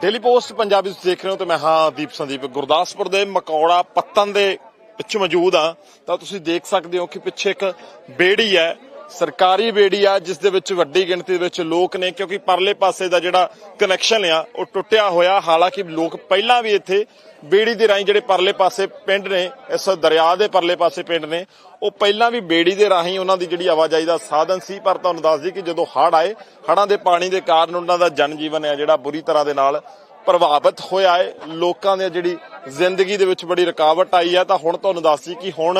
Daily post Punjabi ਤੁਸੀਂ ਦੇਖ ਰਹੇ ਹੋ ਤੇ ਮੈਂ ਹਾਂ ਦੀਪ ਸੰਦੀਪ। ਗੁਰਦਾਸਪੁਰ ਦੇ ਮਕੌੜਾ ਪੱਤਨ ਦੇ ਵਿੱਚ ਮੌਜੂਦ ਆ ਤਾਂ ਤੁਸੀਂ ਦੇਖ ਸਕਦੇ ਹੋ ਕਿ ਪਿੱਛੇ ਇੱਕ ਬੇੜੀ ਹੈ। ਸਰਕਾਰੀ ਬੇੜੀ ਆ, ਜਿਸ ਦੇ ਵਿੱਚ ਵੱਡੀ ਗਿਣਤੀ ਦੇ ਵਿੱਚ ਲੋਕ ਨੇ, ਕਿਉਂਕਿ ਪਰਲੇ ਪਾਸੇ ਦਾ ਜਿਹੜਾ ਕਨੈਕਸ਼ਨ ਆ, ਉਹ ਟੁੱਟਿਆ ਹੋਇਆ। ਹਾਲਾਂਕਿ ਲੋਕ ਪਹਿਲਾਂ ਵੀ ਇੱਥੇ ਬੇੜੀ ਦੇ ਰਾਹੀਂ ਜਿਹੜੇ ਪਰਲੇ ਪਾਸੇ ਪਿੰਡ ਨੇ, ਇਸ ਦਰਿਆ ਦੇ ਪਰਲੇ ਪਾਸੇ ਪਿੰਡ ਨੇ, ਉਹ ਪਹਿਲਾਂ ਵੀ ਬੇੜੀ ਦੇ ਰਾਹੀਂ ਉਹਨਾਂ ਦੀ ਜਿਹੜੀ ਆਵਾਜਾਈ ਦਾ ਸਾਧਨ ਸੀ। ਪਰ ਤੁਹਾਨੂੰ ਦੱਸ ਦਈਏ ਕਿ ਜਦੋਂ ਹੜ੍ਹ ਆਏ, ਹੜ੍ਹਾਂ ਦੇ ਪਾਣੀ ਦੇ ਕਾਰਨ ਉਹਨਾਂ ਦਾ ਜਨਜੀਵਨ ਹੈ ਜਿਹੜਾ ਬੁਰੀ ਤਰ੍ਹਾਂ ਦੇ ਨਾਲ ਪ੍ਰਭਾਵਿਤ ਹੋਇਆ ਹੈ ਲੋਕਾਂ ਦੇ ਜਿਹੜੀ ਜ਼ਿੰਦਗੀ ਦੇ ਵਿੱਚ ਬੜੀ ਰੁਕਾਵਟ ਆਈ ਹੈ ਤਾਂ ਹੁਣ ਤੁਹਾਨੂੰ ਦੱਸਦੀ ਕਿ ਹੁਣ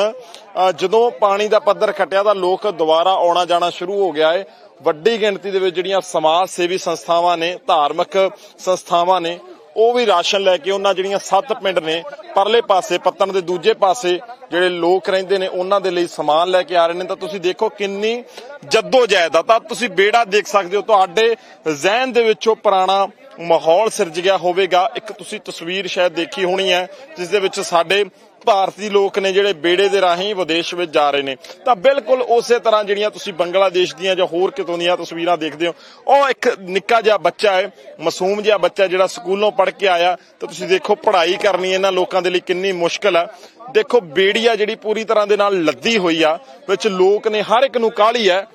ਜਦੋਂ ਪਾਣੀ ਦਾ ਪੱਧਰ ਘਟਿਆ ਤਾਂ ਲੋਕ ਦੁਬਾਰਾ ਆਉਣਾ ਜਾਣਾ ਸ਼ੁਰੂ ਹੋ ਗਿਆ ਹੈ ਵੱਡੀ ਗਿਣਤੀ ਦੇ ਵਿੱਚ ਜਿਹੜੀਆਂ ਸਮਾਜ ਸੇਵੀ ਸੰਸਥਾਵਾਂ ਨੇ, ਧਾਰਮਿਕ ਸੰਸਥਾਵਾਂ ਨੇ, ਉਹ ਵੀ ਰਾਸ਼ਨ ਲੈ ਕੇ ਉਹਨਾਂ ਜਿਹੜੀਆਂ ਸੱਤ ਪਿੰਡ ਨੇ, ਪਰਲੇ ਪਾਸੇ, ਪੱਤਣ ਦੇ ਦੂਜੇ ਪਾਸੇ ਜਿਹੜੇ ਲੋਕ ਰਹਿੰਦੇ ਨੇ, ਉਹਨਾਂ ਦੇ ਲਈ ਸਮਾਨ ਲੈ ਕੇ ਆ ਰਹੇ ਨੇ। ਤਾਂ ਤੁਸੀਂ ਦੇਖੋ ਕਿੰਨੀ ਜੱਦੋ ਜਹਿਦ ਆ। ਤਾਂ ਤੁਸੀਂ ਬੇੜਾ ਦੇਖ ਸਕਦੇ ਹੋ, ਤੁਹਾਡੇ ਜ਼ਿਹਨ ਦੇ ਵਿੱਚੋਂ ਪੁਰਾਣਾ ਮਾਹੌਲ ਸਿਰਜ ਗਿਆ ਹੋਵੇਗਾ। ਇੱਕ ਤੁਸੀਂ ਤਸਵੀਰ ਸ਼ਾਇਦ ਦੇਖੀ ਹੋਣੀ ਹੈ, ਜਿਸ ਦੇ ਵਿੱਚ ਸਾਡੇ ਭਾਰਤੀ ਲੋਕ ਨੇ ਜਿਹੜੇ ਬੇੜੇ ਦੇ ਰਾਹੀਂ ਵਿਦੇਸ਼ ਵਿੱਚ ਜਾ ਰਹੇ ਨੇ। ਤਾਂ ਬਿਲਕੁਲ ਉਸੇ ਤਰ੍ਹਾਂ ਜਿਹੜੀਆਂ ਤੁਸੀਂ ਬੰਗਲਾਦੇਸ਼ ਦੀਆਂ ਜਾਂ ਹੋਰ ਕਿਤੋਂ ਦੀਆਂ ਤਸਵੀਰਾਂ ਦੇਖਦੇ ਹੋ, ਉਹ ਇੱਕ ਨਿੱਕਾ ਜਿਹਾ ਬੱਚਾ ਹੈ, ਮਾਸੂਮ ਜਿਹਾ ਬੱਚਾ ਜਿਹੜਾ ਸਕੂਲੋਂ ਪੜ੍ਹ ਕੇ ਆਇਆ। ਤਾਂ ਤੁਸੀਂ ਦੇਖੋ, ਪੜ੍ਹਾਈ ਕਰਨੀ ਇਹਨਾਂ ਲੋਕਾਂ ਦੇ ਲਈ ਕਿੰਨੀ ਮੁਸ਼ਕਲ ਆ। ਦੇਖੋ ਬੇੜੀ ਆ ਜਿਹੜੀ ਪੂਰੀ ਤਰ੍ਹਾਂ ਦੇ ਨਾਲ ਲੱਦੀ ਹੋਈ ਆ, ਵਿੱਚ ਲੋਕ ਨੇ, ਹਰ ਇੱਕ ਨੂੰ ਕਾਹਲੀ ਹੈ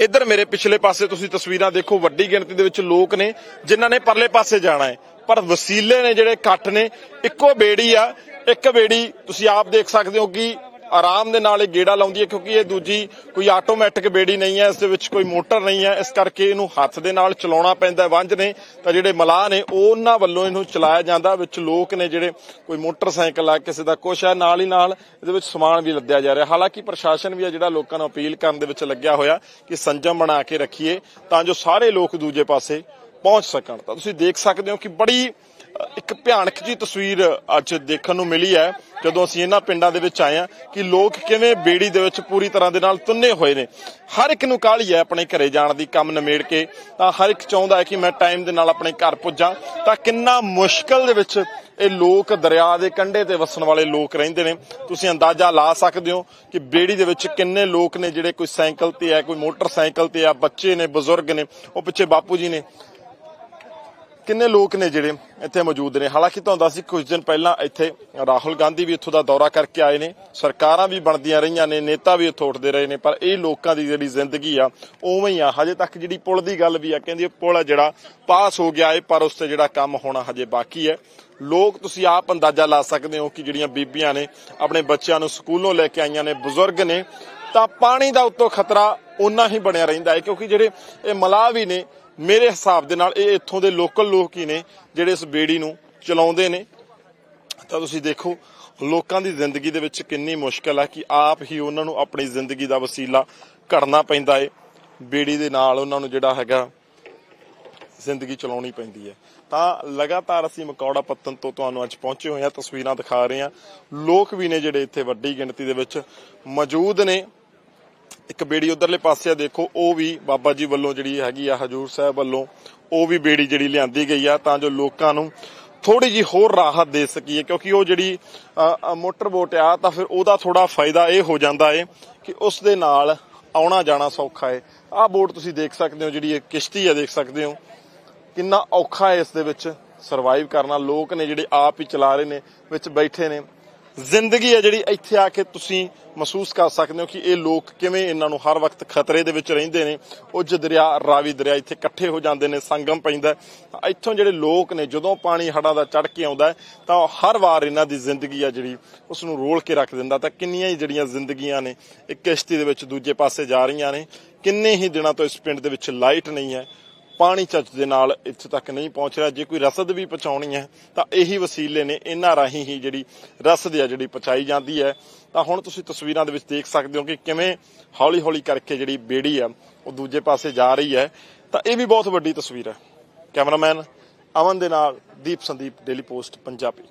ਇੱਧਰ ਮੇਰੇ ਪਿਛਲੇ ਪਾਸੇ ਤੁਸੀਂ ਤਸਵੀਰਾਂ ਦੇਖੋ, ਵੱਡੀ ਗਿਣਤੀ ਦੇ ਵਿੱਚ ਲੋਕ ਨੇ, ਜਿਨ੍ਹਾਂ ਨੇ ਪਰਲੇ ਪਾਸੇ ਜਾਣਾ ਹੈ। ਪਰ ਵਸੀਲੇ ਨੇ ਜਿਹੜੇ ਇਕੱਠ ਨੇ, ਇੱਕੋ ਬੇੜੀ ਆ, ਇੱਕ ਬੇੜੀ ਤੁਸੀਂ ਆਪ ਦੇਖ ਸਕਦੇ ਹੋ ਕਿ ਆਰਾਮ ਦੇ ਨਾਲ ਇਹ ਗੇੜਾ ਲਾਉਂਦੀ ਹੈ ਕਿਉਂਕਿ ਇਹ ਦੂਜੀ ਕੋਈ ਆਟੋਮੈਟਿਕ ਬੇੜੀ ਨਹੀਂ ਹੈ, ਇਸ ਦੇ ਵਿੱਚ ਕੋਈ ਮੋਟਰ ਨਹੀਂ ਹੈ, ਇਸ ਕਰਕੇ ਇਹਨੂੰ ਹੱਥ ਦੇ ਨਾਲ ਚਲਾਉਣਾ ਪੈਂਦਾ ਵੰਜ ਨੇ ਤਾਂ ਜਿਹੜੇ ਮਲਾਹ ਨੇ, ਉਹਨਾਂ ਵੱਲੋਂ ਇਹਨੂੰ ਚਲਾਇਆ ਜਾਂਦਾ, ਵਿੱਚ ਲੋਕ ਨੇ ਜਿਹੜੇ ਕੋਈ ਮੋਟਰਸਾਈਕਲ ਆ, ਕਿਸੇ ਦਾ ਕੁਛ ਹੈ ਨਾਲ ਹੀ ਨਾਲ ਇਹਦੇ ਵਿੱਚ ਸਮਾਨ ਵੀ ਲੱਦਿਆ ਜਾ ਰਿਹਾ। ਹਾਲਾਂਕਿ ਪ੍ਰਸ਼ਾਸਨ ਵੀ ਆ ਜਿਹੜਾ ਲੋਕਾਂ ਨੂੰ ਅਪੀਲ ਕਰਨ ਦੇ ਵਿੱਚ ਲੱਗਿਆ ਹੋਇਆ ਕਿ ਸੰਜਮ ਬਣਾ ਕੇ ਰੱਖੀਏ, ਤਾਂ ਜੋ ਸਾਰੇ ਲੋਕ ਦੂਜੇ ਪਾਸੇ ਪਹੁੰਚ ਸਕਣ। ਤਾਂ ਤੁਸੀਂ ਦੇਖ ਸਕਦੇ ਹੋ ਕਿ ਬੜੀ ਇੱਕ ਭਿਆਨਕ ਜੀ ਤਸਵੀਰ ਅੱਜ ਦੇਖਣ ਨੂੰ ਮਿਲੀ ਹੈ, ਜਦੋਂ ਅਸੀਂ ਇਹਨਾਂ ਪਿੰਡਾਂ ਦੇ ਵਿੱਚ ਆਏ ਹਾਂ ਕਿ ਲੋਕ ਕਿਵੇਂ ਬੇੜੀ ਦੇ ਵਿੱਚ ਪੂਰੀ ਤਰ੍ਹਾਂ ਦੇ ਨਾਲ ਤੁੰਨੇ ਹੋਏ ਨੇ। ਹਰ ਇੱਕ ਨੂੰ ਕਾਹਲੀ ਹੈ ਆਪਣੇ ਘਰੇ ਜਾਣ ਦੀ, ਕੰਮ ਨਿਮੇੜ ਕੇ। ਤਾਂ ਹਰ ਇੱਕ ਚਾਹੁੰਦਾ ਹੈ ਕਿ ਮੈਂ ਟਾਈਮ ਦੇ ਨਾਲ ਆਪਣੇ ਘਰ ਪੁੱਜਾਂ। ਤਾਂ ਕਿੰਨਾ ਮੁਸ਼ਕਲ ਦੇ ਵਿੱਚ ਇਹ ਲੋਕ ਦਰਿਆ ਦੇ ਕੰਢੇ ਤੇ ਵਸਣ ਵਾਲੇ ਲੋਕ ਰਹਿੰਦੇ ਨੇ। ਤੁਸੀਂ ਅੰਦਾਜ਼ਾ ਲਾ ਸਕਦੇ ਹੋ ਕਿ ਬੇੜੀ ਦੇ ਵਿੱਚ ਕਿੰਨੇ ਲੋਕ ਨੇ ਜਿਹੜੇ ਕੋਈ ਸਾਈਕਲ ਤੇ ਹੈ, ਕੋਈ ਮੋਟਰਸਾਈਕਲ ਤੇ ਆ ਬੱਚੇ ਨੇ, ਬਜ਼ੁਰਗ ਨੇ, ਉਹ ਪਿੱਛੇ ਬਾਪੂ ਜੀ ਨੇ। ਕਿੰਨੇ ਲੋਕ ਨੇ ਜਿਹੜੇ ਇੱਥੇ ਮੌਜੂਦ ਨੇ? ਹਾਲਾਂਕਿ ਤੁਹਾਨੂੰ ਦੱਸ ਸੀ ਕੁਝ ਦਿਨ ਪਹਿਲਾਂ ਇੱਥੇ ਰਾਹੁਲ ਗਾਂਧੀ ਵੀ ਇੱਥੋਂ ਦਾ ਦੌਰਾ ਕਰਕੇ ਆਏ ਨੇ। ਸਰਕਾਰਾਂ ਵੀ ਬਣਦੀਆਂ ਰਹੀਆਂ ਨੇ, ਨੇਤਾ ਵੀ ਇੱਥੋਂ ਉੱਠਦੇ ਰਹੇ ਨੇ, ਪਰ ਇਹ ਲੋਕਾਂ ਦੀ ਜਿਹੜੀ ਜ਼ਿੰਦਗੀ ਆ, ਉਵੇਂ ਹੀ ਆ। ਹਜੇ ਤੱਕ ਜਿਹੜੀ ਪੁਲ ਦੀ ਗੱਲ ਵੀ ਆ, ਕਹਿੰਦੀ ਪੁਲ ਆ ਜਿਹੜਾ ਪਾਸ ਹੋ ਗਿਆ ਏ, ਪਰ ਉਸ ਤੇ ਜਿਹੜਾ ਕੰਮ ਹੋਣਾ ਹਜੇ ਬਾਕੀ ਹੈ। ਲੋਕ ਤੁਸੀਂ ਆਪ ਅੰਦਾਜ਼ਾ ਲਾ ਸਕਦੇ ਹੋ ਕਿ ਜਿਹੜੀਆਂ ਬੀਬੀਆਂ ਨੇ, ਆਪਣੇ ਬੱਚਿਆਂ ਨੂੰ ਸਕੂਲੋਂ ਲੈ ਕੇ ਆਈਆਂ ਨੇ, ਬਜ਼ੁਰਗ ਨੇ, ਤਾਂ ਪਾਣੀ ਦਾ ਉੱਤੋਂ ਖਤਰਾ ਉਨਾ ਹੀ ਬਣਿਆ ਰਹਿੰਦਾ ਹੈ ਕਿਉਂਕਿ ਜਿਹੜੇ ਇਹ ਮਲਾਹ ਵੀ ਨੇ ਮੇਰੇ ਹਿਸਾਬ ਦੇ ਨਾਲ ਇਹ ਇੱਥੋਂ ਦੇ ਲੋਕਲ ਲੋਕ ਹੀ ਨੇ ਜਿਹੜੇ ਇਸ ਬੇੜੀ ਨੂੰ ਚਲਾਉਂਦੇ ਨੇ। ਤਾਂ ਤੁਸੀਂ ਦੇਖੋ, ਲੋਕਾਂ ਦੀ ਜ਼ਿੰਦਗੀ ਦੇ ਵਿੱਚ ਕਿੰਨੀ ਮੁਸ਼ਕਲ ਹੈ ਕਿ ਆਪ ਹੀ ਉਹਨਾਂ ਨੂੰ ਆਪਣੀ ਜ਼ਿੰਦਗੀ ਦਾ ਵਸੀਲਾ ਘੜਨਾ ਪੈਂਦਾ ਏ। ਬੇੜੀ ਦੇ ਨਾਲ ਉਹਨਾਂ ਨੂੰ ਜਿਹੜਾ ਹੈਗਾ ਜ਼ਿੰਦਗੀ ਚਲਾਉਣੀ ਪੈਂਦੀ ਹੈ ਤਾਂ ਲਗਾਤਾਰ ਅਸੀਂ ਮਕੌੜਾ ਪੱਤਨ ਤੋਂ ਤੁਹਾਨੂੰ ਅੱਜ ਪਹੁੰਚੇ ਹੋਏ ਹਾਂ, ਤਸਵੀਰਾਂ ਦਿਖਾ ਰਹੇ ਹਾਂ। ਲੋਕ ਵੀ ਨੇ ਜਿਹੜੇ ਇੱਥੇ ਵੱਡੀ ਗਿਣਤੀ ਦੇ ਵਿੱਚ ਮੌਜੂਦ ਨੇ। ਇੱਕ ਬੇੜੀ ਉਧਰਲੇ ਪਾਸੇ ਆ, ਦੇਖੋ, ਉਹ ਵੀ ਬਾਬਾ ਜੀ ਵੱਲੋਂ ਜਿਹੜੀ ਹੈਗੀ ਆ, ਹਜੂਰ ਸਾਹਿਬ ਵੱਲੋਂ ਉਹ ਵੀ ਬੇੜੀ ਜਿਹੜੀ ਲਿਆਂਦੀ ਗਈ ਆ, ਤਾਂ ਜੋ ਲੋਕਾਂ ਨੂੰ ਥੋੜੀ ਜੀ ਹੋਰ ਰਾਹਤ ਦੇ ਸਕੀਏ, ਕਿਉਂਕਿ ਉਹ ਜਿਹੜੀ ਮੋਟਰ ਬੋਟ ਆ, ਤਾਂ ਫਿਰ ਉਹਦਾ ਥੋੜਾ ਫਾਇਦਾ ਇਹ ਹੋ ਜਾਂਦਾ ਏ ਕਿ ਉਸ ਦੇ ਨਾਲ ਆਉਣਾ ਜਾਣਾ ਸੌਖਾ ਏ। ਆਹ ਬੋਟ ਤੁਸੀਂ ਦੇਖ ਸਕਦੇ ਹੋ, ਜਿਹੜੀ ਇਹ ਕਿਸ਼ਤੀ ਆ, ਦੇਖ ਸਕਦੇ ਹੋ। ਕਿੰਨਾ ਔਖਾ ਹੈ ਇਸ ਦੇ ਵਿੱਚ ਸਰਵਾਈਵ ਕਰਨਾ। ਲੋਕ ਨੇ ਜਿਹੜੇ ਆਪ ਹੀ ਚਲਾ ਰਹੇ ਨੇ, ਵਿੱਚ ਬੈਠੇ ਨੇ। ਜ਼ਿੰਦਗੀ ਹੈ ਜਿਹੜੀ ਇੱਥੇ ਆ ਕੇ ਤੁਸੀਂ ਮਹਿਸੂਸ ਕਰ ਸਕਦੇ ਹੋ ਕਿ ਇਹ ਲੋਕ ਕਿਵੇਂ ਇਹਨਾਂ ਨੂੰ ਹਰ ਵਕਤ ਖਤਰੇ ਦੇ ਵਿੱਚ ਰਹਿੰਦੇ ਨੇ। ਉੱਜ ਦਰਿਆ, ਰਾਵੀ ਦਰਿਆ ਇੱਥੇ ਇਕੱਠੇ ਹੋ ਜਾਂਦੇ ਨੇ, ਸੰਗਮ ਪੈਂਦਾ ਇੱਥੋਂ ਜਿਹੜੇ ਲੋਕ ਨੇ, ਜਦੋਂ ਪਾਣੀ ਹੜਾਂ ਦਾ ਚੜ ਕੇ ਆਉਂਦਾ ਤਾਂ ਉਹ ਹਰ ਵਾਰ ਇਹਨਾਂ ਦੀ ਜ਼ਿੰਦਗੀ ਆ ਜਿਹੜੀ ਉਸ ਨੂੰ ਰੋਲ ਕੇ ਰੱਖ ਦਿੰਦਾ। ਤਾਂ ਕਿੰਨੀਆਂ ਹੀ ਜਿਹੜੀਆਂ ਜ਼ਿੰਦਗੀਆਂ ਨੇ, ਇੱਕ ਕਿਸ਼ਤੀ ਦੇ ਵਿੱਚ ਦੂਜੇ ਪਾਸੇ ਜਾ ਰਹੀਆਂ ਨੇ, ਕਿੰਨੇ ਹੀ ਦਿਨਾਂ ਤੋਂ ਇਸ ਪਿੰਡ ਦੇ ਵਿੱਚ ਲਾਈਟ ਨਹੀਂ ਹੈ। ਪਾਣੀ ਚੱਜ ਦੇ ਨਾਲ ਇੱਥੇ ਤੱਕ ਨਹੀਂ ਪਹੁੰਚ ਰਿਹਾ। ਜੇ ਕੋਈ ਰਸਦ ਵੀ ਪਹੁੰਚਾਉਣੀ ਹੈ, ਤਾਂ ਇਹੀ ਵਸੀਲੇ ਨੇ ਇਹਨਾਂ ਰਾਹੀਂ ਹੀ ਜਿਹੜੀ ਰਸਦ ਹੈ ਜਿਹੜੀ ਪਹੁੰਚਾਈ ਜਾਂਦੀ ਹੈ। ਤਾਂ ਹੁਣ ਤੁਸੀਂ ਤਸਵੀਰਾਂ ਦੇ ਵਿੱਚ ਦੇਖ ਸਕਦੇ ਹੋ ਕਿ ਕਿਵੇਂ ਹੌਲੀ-ਹੌਲੀ ਕਰਕੇ ਜਿਹੜੀ ਬੇੜੀ ਆ, ਉਹ ਦੂਜੇ ਪਾਸੇ ਜਾ ਰਹੀ ਹੈ। ਤਾਂ ਇਹ ਵੀ ਬਹੁਤ ਵੱਡੀ ਤਸਵੀਰ ਹੈ। ਕੈਮਰਾਮੈਨ ਅਮਨ ਦੇ ਨਾਲ ਦੀਪ ਸੰਦੀਪ, ਡੇਲੀ ਪੋਸਟ, ਪੰਜਾਬੀ।